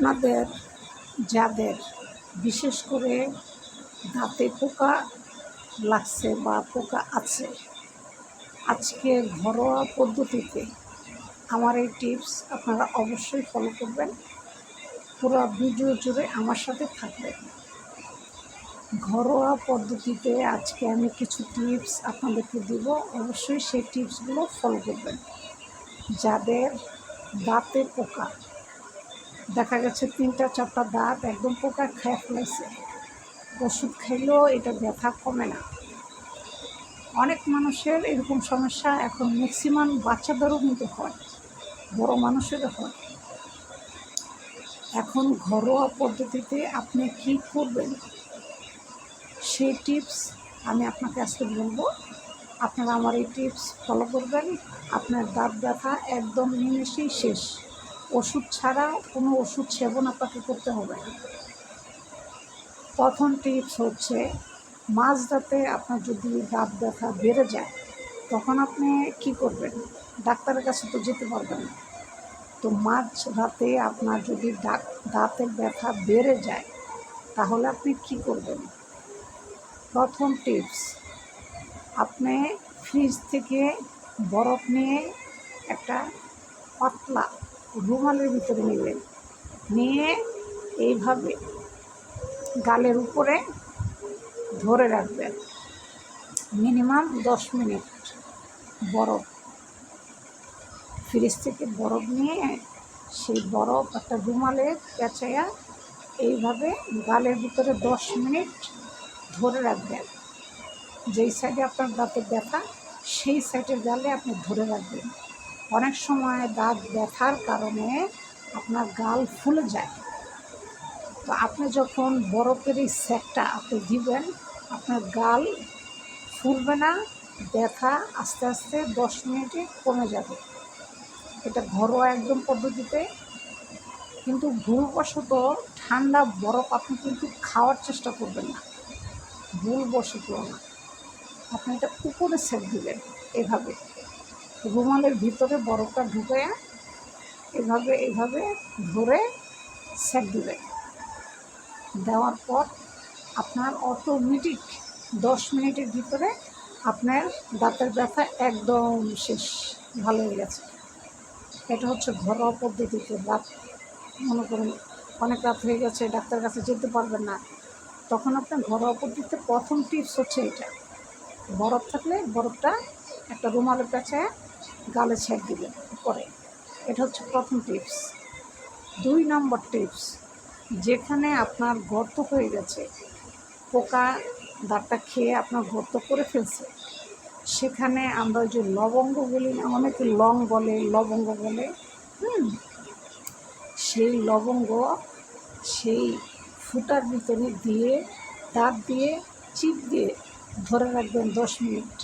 আপনাদের, যাদের বিশেষ করে দাঁতে পোকা লাগছে বা পোকা আছে আজকে ঘরোয়া পদ্ধতিতে আমার এই টিপস আপনারা অবশ্যই ফলো করবেন। পুরো ভিডিও জুড়ে আমার সাথে থাকবেন। ঘরোয়া পদ্ধতিতে আজকে আমি কিছু টিপস আপনাদেরকে দিব, অবশ্যই সেই টিপসগুলো ফলো করবেন। যাদের দাঁতে পোকা দেখা গেছে তিনটা চারটা দাঁত একদম পোকা খেয়ে ফেলেছে। ওষুধ খাইলেও এটা ব্যথা কমে না। অনেক মানুষের এরকম সমস্যা এখন ম্যাক্সিমাম বাচ্চাদেরও কিন্তু হয়, বড় মানুষেরও হয়। এখন ঘরোয়া পদ্ধতিতে আপনি কি করবেন? সেই টিপস আমি আপনাকে আজকে বলব। আপনারা আমার এই টিপস ফলো করবেন। আপনার দাঁত ব্যথা একদম নিমেষেই শেষ। ওষুধ ছাড়া কোনো ওষুধ সেবন আপনাকে করতে হবে না। প্রথম টিপস হচ্ছে মাছ রাতে আপনার যদি দাঁত ব্যথা বেড়ে যায়, তখন আপনি কি করবেন? ডাক্তারের কাছে তো যেতে পারবেন না। তো মাছ রাতে আপনার যদি দাঁতের ব্যথা বেড়ে যায়, তাহলে আপনি কি করবেন? প্রথম টিপস আপনি ফ্রিজ থেকে বরফ নিয়ে একটা পাতলা রুমালের ভিতরে নেবেন নিয়ে এইভাবে গালের উপরে ধরে রাখবেন। মিনিমাম দশ মিনিট বরফ, ফ্রিজ থেকে বরফ নিয়ে সেই বরফ একটা রুমালে পেঁচাইয়া এইভাবে গালের ভিতরে দশ মিনিট ধরে রাখবেন। যেই সাইডে আপনার দাঁতে ব্যথা, সেই সাইডের গালে আপনি ধরে রাখবেন। অনেক সময় দাঁত ব্যথার কারণে আপনার গাল ফুলে যায়। তো আপনি যখন বরফের এই স্যাকটা আপনি দিবেন, আপনার গাল ফুলবে না, ব্যথা আস্তে আস্তে দশ মিনিটে কমে যাবে। এটা ঘরোয়া একদম পদ্ধতিতে। কিন্তু ভুলবশত ঠান্ডা বরফ আপনি কিন্তু খাওয়ার চেষ্টা করবেন না। ভুলবশত না। আপনি এটা উপরে সেট দিবেন এভাবে। রুমালের ভিতরে বরফটা ঢুকে এভাবে এভাবে ধরে সেট দিবেন দেওয়ার পর আপনার অটোমেটিক দশ মিনিটের ভিতরে আপনার দাঁতের ব্যথা একদম শেষ, ভালো হয়ে গেছে। এটা হচ্ছে ঘরোয়া পদ্ধতিতে রাত, মনে করুন অনেক রাত হয়ে গেছে ডাক্তার কাছে যেতে পারবেন না। তখন আপনার ঘরোয়া পদ্ধতিতে প্রথম টিপস হচ্ছে এটা। বরফ থাকলে বরফটা একটা রুমালে পেঁচায় গালে ছেঁক দিবেন পরে। এটা হচ্ছে প্রথম টিপস। দুই নম্বর টিপস, যেখানে আপনার গর্ত হয়ে গেছে, পোকা দাঁতটা খেয়ে আপনার গর্ত করে ফেলছে, সেখানে আমরা যে লবঙ্গ বলি না, অনেকে লং বলে, লবঙ্গ বলে, হুম, সেই লবঙ্গ সেই ফুটার ভিতরে দিয়ে, দাঁত দিয়ে, চিপ দিয়ে ধরে রাখবেন দশ মিনিট।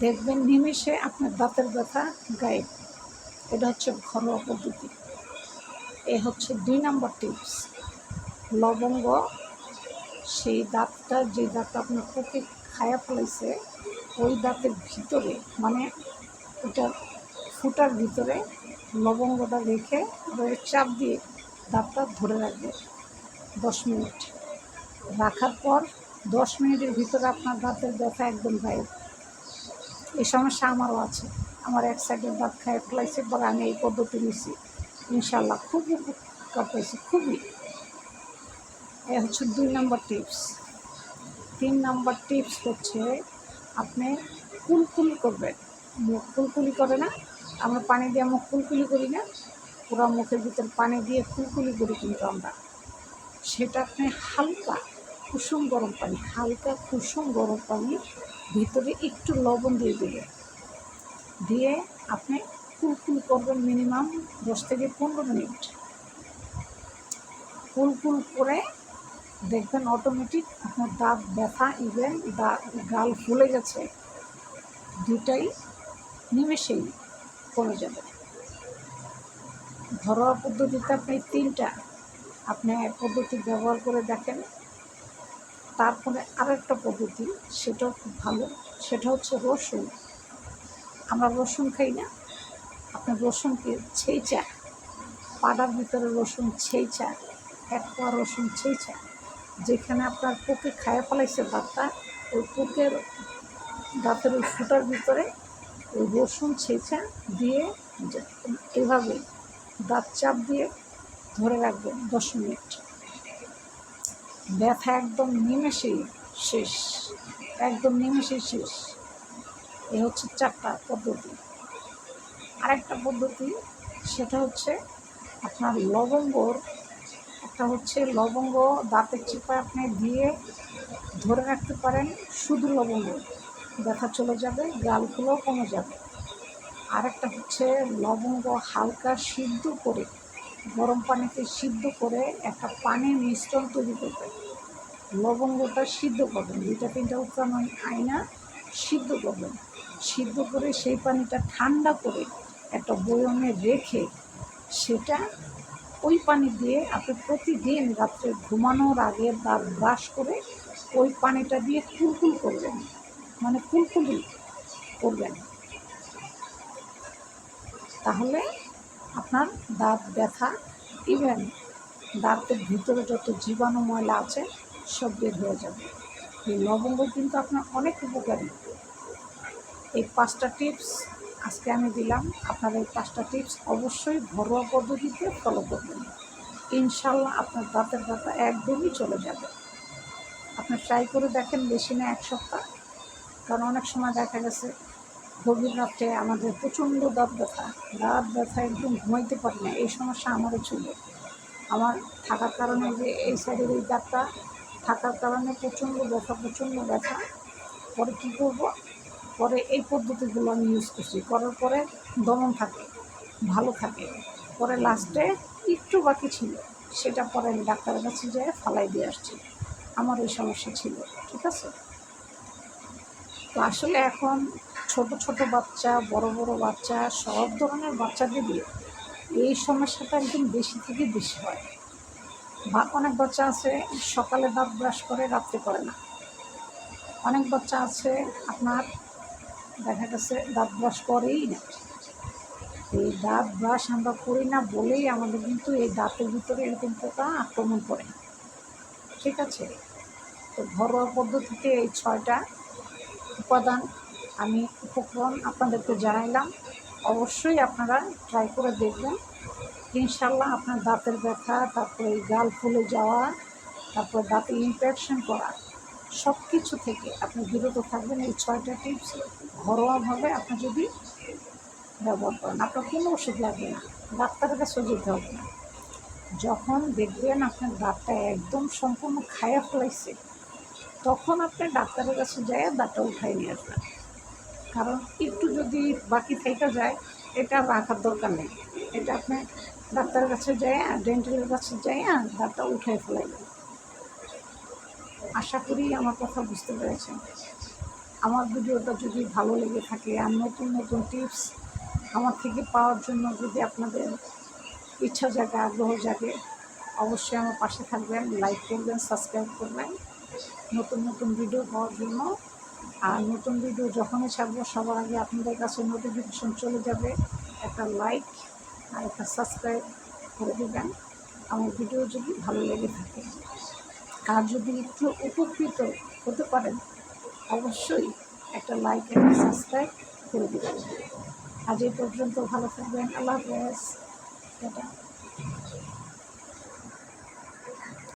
দেখবেন নিমেষে আপনার দাঁতের ব্যথা গায়েব। এটা হচ্ছে ঘরোয়া পদ্ধতি। এ হচ্ছে দুই নম্বর টিপস। লবঙ্গ, সেই দাঁতটা, যে দাঁতটা আপনার পোকে খায়া ফেলেছে ওই দাঁতের ভিতরে মানে ওটার ফুটার ভিতরে লবঙ্গটা রেখে চাপ দিয়ে দাঁতটা ধরে রাখবে দশ মিনিট। রাখার পর দশ মিনিটের ভিতরে আপনার দাঁতের ব্যথা একদম গায়েব। এই সমস্যা আমারও আছে। আমার এক সাইডের দাঁত খায় ফেলাইছে পরে আমি এই পদ্ধতি নিছি। ইনশাল্লাহ খুবই উপকার পাইছি, খুবই। এ হচ্ছে দুই নম্বর টিপস। তিন নম্বর টিপস হচ্ছে আপনি কুলকুলি করবেন। মুখ কুলকুলি করে না, আমরা পানি দিয়ে মুখ কুলকুলি করি না, পুরো মুখের ভিতর পানি দিয়ে কুলকুলি করি কিন্তু আমরা। সেটা আপনি হালকা কুসুম গরম পানি, হালকা কুসুম গরম পানি ভিতরে একটু লবণ দিয়ে দেবেন দিয়ে আপনি কুলকুল করবেন মিনিমাম দশ থেকে পনেরো মিনিট। কুলকুল করে দেখবেন অটোমেটিক আপনার দাঁত ব্যথা ইভেন দাঁত গাল ফুলে গেছে দুটাই নিমেষেই কমে যাবে। ঘরোয়া পদ্ধতিতে আপনি তিনটা, আপনি পদ্ধতি ব্যবহার করে দেখেন। তারপরে আরেকটা পদ্ধতি, সেটাও খুব ভালো, সেটা হচ্ছে রসুন। আমরা রসুন খাই না আপনার রসুনকে ছেঁচা, পাড়ার ভিতরে রসুন ছেইচা এক পোয়া রসুন ছেইচা যেখানে আপনার পোকে খায়া ফেলাইছে দাঁতটা, ওই পোকের দাঁতের ওই ফুটার ভিতরে ওই রসুন ছেঁচা দিয়ে এভাবে দাঁত চাপ দিয়ে ধরে রাখবেন দশ মিনিট। ব্যথা একদম নিমেষেই শেষ, একদম নিমেষেই শেষ। এ হচ্ছে চারটা পদ্ধতি। আরেকটা পদ্ধতি, সেটা হচ্ছে আপনার লবঙ্গর, একটা হচ্ছে লবঙ্গ দাঁতের চিপায় আপনি দিয়ে ধরে রাখতে পারেন শুধু লবঙ্গ। ব্যথা চলে যাবে গালগুলোও কমে যাবে। আরেকটা হচ্ছে লবঙ্গ হালকা সিদ্ধ করে গরম পানিতে সিদ্ধ করে একটা পানির মিশ্রণ তৈরি করবেন। লবঙ্গটা সিদ্ধ করবেন। দুইটা, তিনটা উত্তরাণ আয়না সিদ্ধ করবেন। সিদ্ধ করে সেই পানিটা ঠান্ডা করে একটা বয়মে রেখে সেটা ওই পানি দিয়ে আপনি প্রতিদিন রাত্রে ঘুমানোর আগে দাঁত ব্রাশ করে ওই পানিটা দিয়ে কুলকুল করবেন। মানে কুলকুলি করবেন। তাহলে আপনার দাঁত ব্যথা ইভেন দাঁতের ভিতরে যত জীবাণু ময়লা আছে, সব বের হয়ে যাবে। এই লবঙ্গ কিন্তু আপনার অনেক উপকারী। এই পাঁচটা টিপস আজকে আমি দিলাম। আপনার এই পাঁচটা টিপস অবশ্যই ঘরোয়া পদ্ধতিতে ফলো করবেন। ইনশাল্লাহ আপনার দাঁতের ব্যথা একদমই চলে যাবে। আপনি ট্রাই করে দেখেন বেশি না এক সপ্তাহ। কারণ অনেক সময় দেখা গেছে গভীর রাত্রে আমাদের প্রচণ্ড দাঁত ব্যথা। দাঁত ব্যথা একদম ঘুমাইতে পারি না, এই সমস্যা আমারও ছিল। আমার থাকার কারণে যে এই সাইডের এই দাঁতটা, থাকার কারণে প্রচণ্ড ব্যথা প্রচণ্ড ব্যথা। পরে কী করব? পরে এই পদ্ধতিগুলো আমি ইউজ করছি। করার পরে দমন থাকে, ভালো থাকে। পরে লাস্টে একটু বাকি ছিল, সেটা পরে আমি ডাক্তারের কাছে যেয়ে ফালাই দিয়ে আসছি। আমার এই সমস্যা ছিল, ঠিক আছে? তো আসলে এখন ছোট ছোট বাচ্চা, বড় বড় বাচ্চা, সব ধরনের বাচ্চাদেরই এই সমস্যাটা একদম বেশি থেকে বেশি হয়। বা অনেক বাচ্চা আছে, সকালে দাঁত ব্রাশ করে, রাত্রে করে না। অনেক বাচ্চা আছে, আপনার দেখা গেছে দাঁত ব্রাশ করেই না। এই দাঁত ব্রাশ আমরা করি না বলেই আমাদের কিন্তু এই দাঁতের ভিতরে এরকম পোকা আক্রমণ করে। ঠিক আছে? তো ঘরোয়া পদ্ধতিতে এই ছয়টা উপাদান আমি উপক্রম আপনাদেরকে জানাইলাম। অবশ্যই আপনারা ট্রাই করে দেখবেন। ইনশাল্লাহ আপনার দাঁতের ব্যথা, তারপরে গাল ফুলে যাওয়া, তারপরে দাঁতে ইনফেকশন করা সব কিছু থেকে আপনি বিরত থাকবেন। এই ছয়টা টিপস ঘরোয়াভাবে আপনি যদি ব্যবহার করেন, আপনার কোনো ওষুধ লাগবে না। ডাক্তারের কাছে যেতে হবে না। যখন দেখবেন আপনার দাঁতটা একদম সম্পূর্ণ খায়া ফেলাইছে, তখন আপনি ডাক্তারের কাছে যায় দাঁতটা উঠাই নিয়ে আসবেন। কারণ একটু যদি বাকি থেকে যায়, এটা রাখার দরকার নেই। এটা আপনি ডাক্তারের কাছে যায় ডেন্টালের কাছে যায় দাঁতটা উঠাই ফেলাইবেন আশা করি আমার কথা বুঝতে পেরেছেন। আমার ভিডিওটা যদি ভালো লেগে থাকে, আর নতুন নতুন টিপস আমার থেকে পাওয়ার জন্য যদি আপনাদের ইচ্ছা জাগে, আগ্রহ জাগে, অবশ্যই আমার পাশে থাকবেন, লাইক করবেন, সাবস্ক্রাইব করবেন। নতুন নতুন ভিডিও পাওয়ার জন্য আর নতুন ভিডিও যখনই ছাড়বো, সবার আগে আপনাদের কাছে নোটিফিকেশন চলে যাবে। একটা লাইক আর একটা সাবস্ক্রাইব করে দেবেন। আমার ভিডিও যদি ভালো লেগে থাকে আর যদি একটু উপকৃত হতে পারেন, অবশ্যই একটা লাইক একটা সাবস্ক্রাইব করে দেবেন। আজ এই পর্যন্ত ভালো থাকবেন। আল্লাহ হাফেজ।